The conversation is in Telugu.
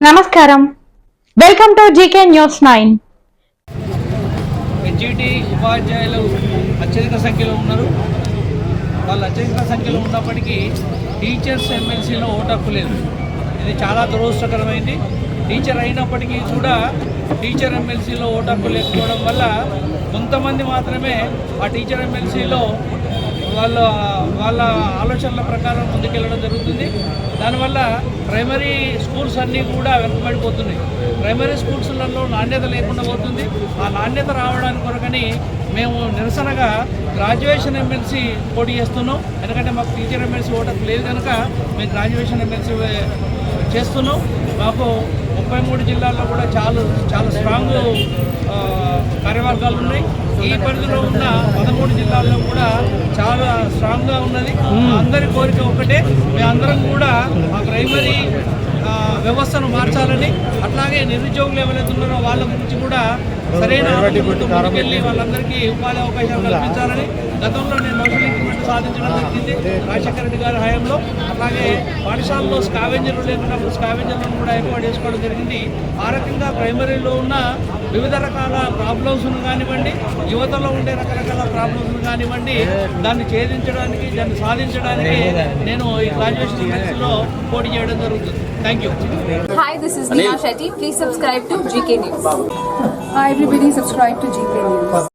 నమస్కారం. Welcome to GK news nine NGT ఉపాధ్యాయులు అత్యధిక సంఖ్యలో ఉన్నారు. వాళ్ళు అత్యధిక సంఖ్యలో ఉన్నప్పటికీ టీచర్స్ ఎమ్మెల్సీలో ఓటు లేదు. ఇది చాలా దురదృష్టకరమైంది. టీచర్ అయినప్పటికీ కూడా టీచర్ ఎమ్మెల్సీలో ఓటు లేకపోవడం వల్ల కొంతమంది మాత్రమే ఆ టీచర్ ఎమ్మెల్సీలో వాళ్ళ వాళ్ళ ఆలోచనల ప్రకారం ముందుకెళ్ళడం జరుగుతుంది. దానివల్ల ప్రైమరీ స్కూల్స్ అన్నీ కూడా వెనుకబడిపోతున్నాయి. ప్రైమరీ స్కూల్స్లలో నాణ్యత లేకుండా పోతుంది. ఆ నాణ్యత రావడానికి కొరకని మేము నిరసనగా గ్రాడ్యుయేషన్ ఎమ్మెల్సీ పోటీ చేస్తున్నాం. ఎందుకంటే మాకు టీచర్ ఎమ్మెల్సీ ఓటర్ లేదు కనుక మేము గ్రాడ్యుయేషన్ ఎమ్మెల్సీ చేస్తున్నాం. మాకు ముప్పై మూడు జిల్లాల్లో కూడా చాలా చాలా స్ట్రాంగ్ కార్యవర్గాలు ఉన్నాయి. ఈ పరిధిలో ఉన్న పదమూడు జిల్లాల్లో కూడా చాలా స్ట్రాంగ్గా ఉన్నది. అందరి కోరిక ఒకటే మేమందరం కూడా ఆ ప్రైమరీ వ్యవస్థను మార్చాలని అట్లాగే నిరుద్యోగులు ఎవరైతే ఉన్నారో వాళ్ళ గురించి కూడా సరైన ముందుకెళ్ళి వాళ్ళందరికీ ఉపాధి అవకాశాలు కల్పించాలని గతంలో నేను సాధించడం జరిగింది రాజశేఖర రెడ్డి గారి హయాంలో అట్లాగే పాఠశాలలో స్కావెంజర్లు లేకున్నప్పుడు స్కావెంజర్లను కూడా ఏర్పాటు చేసుకోవడం జరిగింది ఆ రకంగా ప్రైమరీలో ఉన్న వివిధ రకాల ప్రాబ్లమ్స్ను కానివ్వండి యువతలో ఉండే రకరకాల ప్రాబ్లమ్స్ను కానివ్వండి దాన్ని ఛేదించడానికి దాన్ని సాధించడానికి నేను ఈ గ్రాడ్యుయేషన్ మెథడ్స్లో పోటీ చేయడం జరుగుతుంది thank you Hi, this is Neha Shetty. Please subscribe to GK News. Hi everybody, subscribe to GK News.